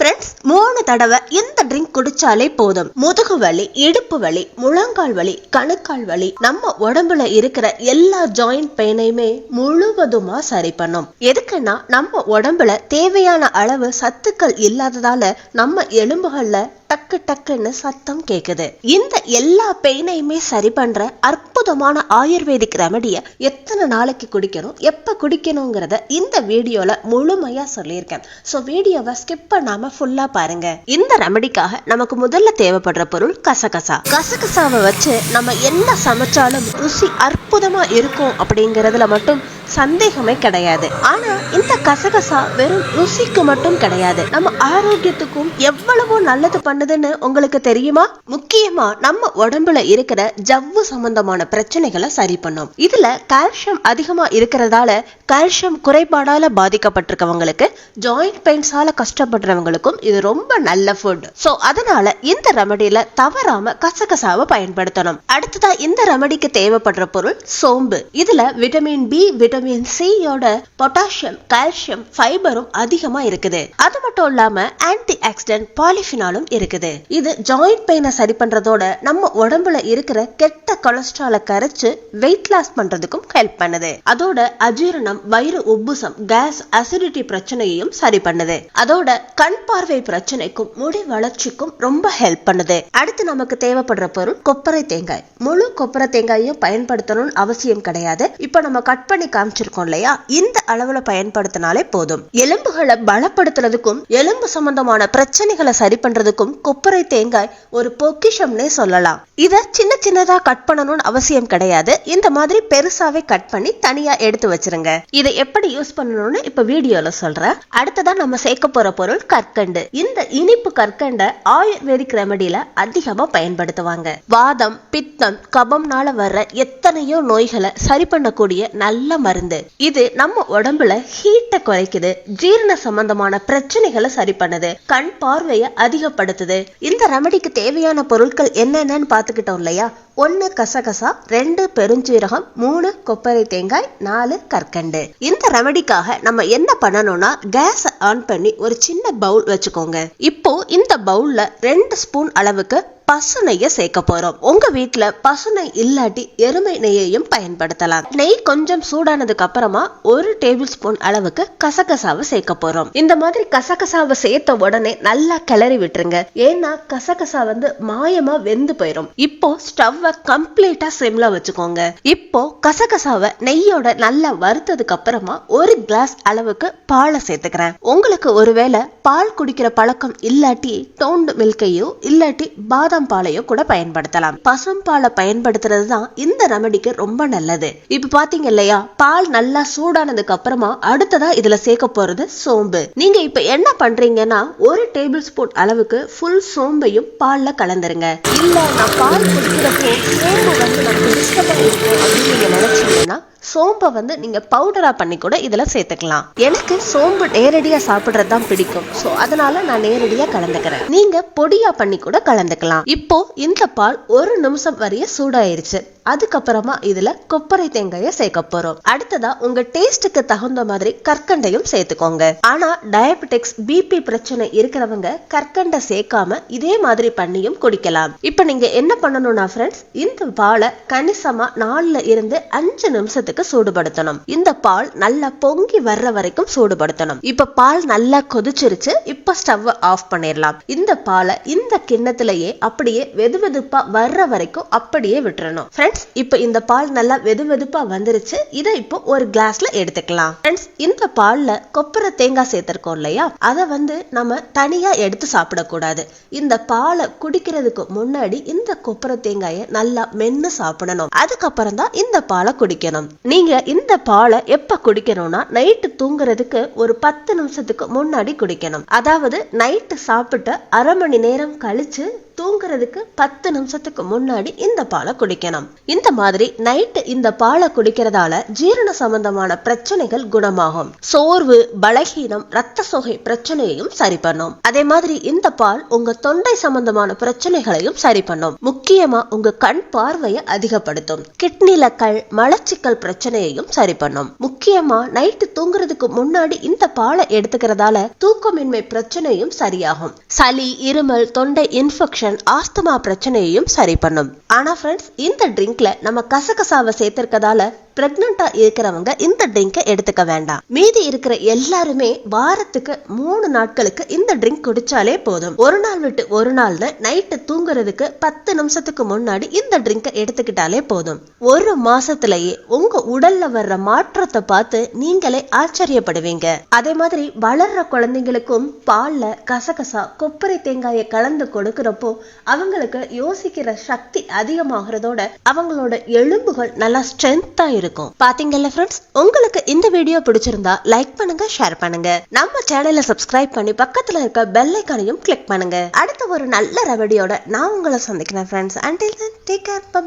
Friends மூணு தடவை இந்த ட்ரிங்க் குடிச்சாலே போதும். முதுகு வலி இடுப்பு வலி முழங்கால் வலி கணுக்கால் வலி நம்ம உடம்புல இருக்கிற எல்லா ஜாயிண்ட் பெயினையுமே முழுவதுமா சரி பண்ணும். எதுக்குன்னா நம்ம உடம்புல தேவையான அளவு சத்துக்கள் இல்லாததால நம்ம எலும்புகள்ல டக்கு டக்குன்னு சத்தம் கேக்குது. இந்த எல்லா பெயினையுமே சரி பண்ற அற்புதமான ஆயுர்வேதிக் ரெமடிய எத்தனை நாளைக்கு குடிக்கணும் எப்ப குடிக்கணுங்கிறத இந்த வீடியோல முழுமையா சொல்லியிருக்கேன். சோ வீடியோவை ஸ்கிப் பண்ணாம ஃபுல்லா பாருங்க. இந்த ரெமடிக்காக நமக்கு முதல்ல தேவைப்படுற பொருள் கசகசா. கசகசாவை வச்சு நம்ம என்ன சமைச்சாலும் ருசி அற்புதமா இருக்கும் அப்படிங்கறதுல மட்டும் சந்தேகமே கிடையாது. ஆனா இந்த கசகசா வெறும் ருசிக்கு மட்டும் கிடையாது. நம்ம ஆரோக்கியத்துக்கும் எவ்வளவோ நல்லது பண்ணுதுன்னு உங்களுக்கு தெரியுமா? முக்கியமா நம்ம உடம்புல இருக்கிற ஜவ்வு சம்பந்தமான பிரச்சனைகளை சரி பண்ணும். இதுல கால்சியம் அதிகமா இருக்கிறதால கால்சியம் குறைபாடால பாதிக்கப்பட்டிருக்கவங்களுக்கு ஜாயிண்ட் பெயின்ஸால கஷ்டப்படுறவங்களுக்கும் இது ரொம்ப நல்ல ஃபுட் சோ அதனால இந்த ரெமடியில தவறாம கசகசாவை பயன்படுத்தணும். அடுத்ததா இந்த ரெமடிக்கு தேவைப்படுற பொருள் சோம்பு. இதுல விட்டமின் பி விட்டமின் சியோட பொட்டாசியம் கால்சியம் ஃபைபரும் அதிகமா இருக்குது. அது மட்டும் இல்லாம ஆன்டி ஆக்சிடென்ட் பாலிஃபினாலும் இருக்குது. இது ஜாயிண்ட் பெயினை சரி பண்றதோட நம்ம உடம்புல இருக்கிற கெட்ட கொலஸ்ட்ராலை கரைச்சு வெயிட் லாஸ் பண்றதுக்கும் ஹெல்ப் பண்ணுது. அதோட அஜீரணம் வயிறு உப்புசம் கேஸ் அசிடிட்டி பிரச்சனையையும் சரி பண்ணுது. அதோட கண் பார்வை பிரச்சனைக்கும் முடி வளர்ச்சிக்கும் ரொம்ப ஹெல்ப் பண்ணுது. அடுத்து நமக்கு தேவைப்படுற பொருள் கொப்பரை தேங்காய். முழு கொப்பரை தேங்காயையும் பயன்படுத்தணும்னு அவசியம் கிடையாது. இப்ப நம்ம கட் பண்ணி காமிச்சிருக்கோம் இல்லையா? இந்த அளவுல பயன்படுத்தினாலே போதும். எலும்புகளை பலப்படுத்துறதுக்கும் எலும்பு சம்பந்தமான பிரச்சனைகளை சரி பண்றதுக்கும் கொப்பரை தேங்காய் ஒரு பொக்கிஷம்னே சொல்லலாம். இத சின்ன சின்னதா கட் பண்ணணும்னு அவசியம் கிடையாது. இந்த மாதிரி பெருசாவே கட் பண்ணி தனியா எடுத்து வச்சிருங்க. இதை எப்படி யூஸ் பண்ணணும்னு இப்ப வீடியோல சொல்றேன். அடுத்ததா நம்ம சேர்க்க போற பொருள் கற்கண்டு. இந்த இனிப்பு கற்கண்ட ஆயுர்வேதிக் ரெமடியில அதிகமா பயன்படுத்துவாங்க. வாதம் பித்தம் கபம்னால வர்ற எத்தனையோ நோய்களை சரி பண்ணக்கூடிய நல்ல மருந்து இது நம்ம உடம்புல ஹீட்டை குறைக்குது ஜீரண சம்பந்தமான பிரச்சனைகளை சரி பண்ணுது கண் பார்வையை அதிகப்படுத்துது. இந்த ரெமடிக்கு தேவையான பொருட்கள் என்னென்னு பாத்துக்கிட்டோம் இல்லையா? ஒன்னு கசகசா ரெண்டு பெருஞ்சீரகம் மூணு கொப்பரை தேங்காய் நாலு கற்கண்டு. இந்த ரெமடிக்காக நம்ம என்ன பண்ணணும்னா கேஸ் ஆன் பண்ணி ஒரு சின்ன பவுல் வச்சுக்கோங்க. இப்போ இந்த பவுல்ல ரெண்டு ஸ்பூன் அளவுக்கு பசு நெய்ய சேர்க்க போறோம். உங்க வீட்டுல பசு நெய் இல்லாட்டி எருமை நெய்யையும் பயன்படுத்தலாம். நெய் கொஞ்சம் சூடானதுக்கு அப்புறமா ஒரு டேபிள் ஸ்பூன் அளவுக்கு கசகசாவை சேர்க்க போறோம். இந்த மாதிரி கசகசாவை சேர்த்த உடனே நல்லா கிளறி விட்டுருங்க. ஏன்னா கசகசா வந்து மாயமா வெந்து போயிடும் இப்போ ஸ்டவ்வை கம்ப்ளீட்டா சிம்ல வச்சுக்கோங்க. இப்போ கசகசாவை நெய்யோட நல்லா வறுத்ததுக்கு அப்புறமா ஒரு கிளாஸ் அளவுக்கு பாலை சேர்த்துக்கிறேன். உங்களுக்கு ஒருவேளை பால் குடிக்கிற பழக்கம் இல்லாட்டி டோன்டு மில்கையோ இல்லாட்டி பாதாம் பாதாம் பாலையோ கூட பயன்படுத்தலாம். பசும் பாலை பயன்படுத்துறது தான் இந்த ரெமடிக்கு ரொம்ப நல்லது. இப்ப பாத்தீங்க இல்லையா பால் நல்லா சூடானதுக்கு அப்புறமா அடுத்ததா இதுல சேர்க்க போறது சோம்பு. நீங்க இப்ப என்ன பண்றீங்கன்னா ஒரு டேபிள் ஸ்பூன் அளவுக்கு ஃபுல் சோம்பையும் பால்ல கலந்துருங்க. இல்லை நான் பால் குடிக்கிறப்போ சோம்பு வந்து நமக்கு டிஸ்டர்பா இருக்கும் அப்படின்னு நீங்க நினைச்சீங்கன்னா சோம்பை வந்து நீங்க பவுடரா பண்ணி கூட இதுல சேர்த்துக்கலாம். எனக்கு சோம்பு நேரடியா சாப்பிடுறது தான் பிடிக்கும். சோ அதனால நான் நேரடியா கலந்துக்கிறேன். நீங்க பொடியா பண்ணி கூட கலந்துக்கலாம். இப்போ இந்த பால் ஒரு நிமிஷம் வரைய சூடாயிருச்சு. அதுக்கப்புறமா இதுல கொப்பரை தேங்காய சேர்க்க போறோம். அடுத்ததா உங்க டேஸ்டுக்கு தகுந்த மாதிரி கற்கண்டையும் சேர்த்துக்கோங்க. ஆனா டயபெட்டிக்ஸ் பிபி பிரச்சனை இருக்கிறவங்க கற்கண்டை சேர்க்காம இதே மாதிரி பண்ணியும் குடிக்கலாம். இப்போ நீங்க என்ன பண்ணணும்னா ஃப்ரெண்ட்ஸ் இந்த பாலை கணிசமா நாலில் இருந்து அஞ்சு நிமிஷத்துக்கு சூடுபடுத்தணும். இந்த பால் நல்லா பொங்கி வர்ற வரைக்கும் சூடுபடுத்தணும். இப்போ பால் நல்லா கொதிச்சிருச்சு இப்போ ஸ்டவ் ஆஃப் பண்ணிடலாம் இந்த பாலை இந்த கிண்ணத்திலேயே அப்படியே வெது வெதுப்பாக வர்ற வரைக்கும் அப்படியே விட்டுறணும். ஃப்ரெண்ட்ஸ் இப்போ இந்த பால் நல்லா வெது வெதுப்பா வந்துருச்சு இதை இப்போ ஒரு கிளாஸ்ல எடுத்துக்கலாம். ஃப்ரெண்ட்ஸ் இந்த பால்ல கொப்பரை தேங்காய் சேர்த்திருக்கோம் இல்லையா? அதை வந்து நம்ம தனியா எடுத்து சாப்பிடக்கூடாது. இந்த பாலை குடிக்கிறதுக்கு முன்னாடி முன்னாடி இந்த கொப்பரை தேங்காயை நல்லா மென்னு சாப்பிடணும். அதுக்கப்புறம் தான் இந்த பாலை குடிக்கணும். நீங்க இந்த பாலை எப்ப குடிக்கணும்னா நைட்டு தூங்குறதுக்கு ஒரு பத்து நிமிஷத்துக்கு முன்னாடி குடிக்கணும். அதாவது நைட்டு சாப்பிட்டு அரை மணி நேரம் கழிச்சு தூங்குறதுக்கு பத்து நிமிஷத்துக்கு முன்னாடி இந்த பாலை குடிக்கணும். இந்த மாதிரி நைட்டு இந்த பாலை குடிக்கிறதால ஜீரண சம்பந்தமான பிரச்சனைகள் குணமாகும். சோர்வு பலகீனம் ரத்த சோகை பிரச்சனையையும் சரி பண்ணும். அதே மாதிரி இந்த பால் உங்க தொண்டை சம்பந்தமான பிரச்சனைகளையும் சரி பண்ணும். முக்கியமா உங்க கண் பார்வையை அதிகப்படுத்தும். கிட்னில கல் மலச்சிக்கல் பிரச்சனையையும் சரி பண்ணும். முக்கியமா நைட்டு தூங்குறதுக்கு முன்னாடி இந்த பாலை எடுத்துக்கிறதால தூக்கமின்மை பிரச்சனையும் சரியாகும். சளி இருமல் தொண்டை இன்ஃபெக்ஷன் ஆஸ்துமா பிரச்சனையையும் சரி பண்ணும். ஆனா ஃப்ரெண்ட்ஸ் இந்த ட்ரிங்க்ல நம்ம கசகசாவை சேர்த்திருக்கதால பிரெக்னண்டா இருக்கிறவங்க இந்த ட்ரிங்கை எடுத்துக்க வேண்டாம். மீதி இருக்கிற எல்லாருமே வாரத்துக்கு மூணு நாட்களுக்கு இந்த ட்ரிங்க் குடிச்சாலே போதும். ஒரு நாள் விட்டு ஒரு நாள்னு நைட்டு தூங்குறதுக்கு பத்து நிமிஷத்துக்கு முன்னாடி இந்த ட்ரிங்கை எடுத்துக்கிட்டாலே போதும். ஒரு மாசத்திலேயே உங்க உடல்ல வர்ற மாற்றத்தை பார்த்து நீங்களே ஆச்சரியப்படுவீங்க. அதே மாதிரி வளர்ற குழந்தைங்களுக்கும் பால்ல கசகசா கொப்பரை தேங்காயை கலந்து கொடுக்கிறப்போ அவங்களுக்கு யோசிக்கிற சக்தி அதிகமாகிறதோட அவங்களோட எலும்புகள் நல்லா ஸ்ட்ரென்த்தா இருக்கும். பாத்தீங்கல்ல ஃப்ரெண்ட்ஸ் உங்களுக்கு இந்த வீடியோ பிடிச்சிருந்தா லைக் பண்ணுங்க ஷேர் பண்ணுங்க. நம்ம சேனலை சப்ஸ்கிரைப் பண்ணி பக்கத்துல இருக்க பெல் ஐக்கானையும் கிளிக் பண்ணுங்க. அடுத்த ஒரு நல்ல ரெவடியோட நான் உங்களை சந்திக்கிறேன் friends until take care bye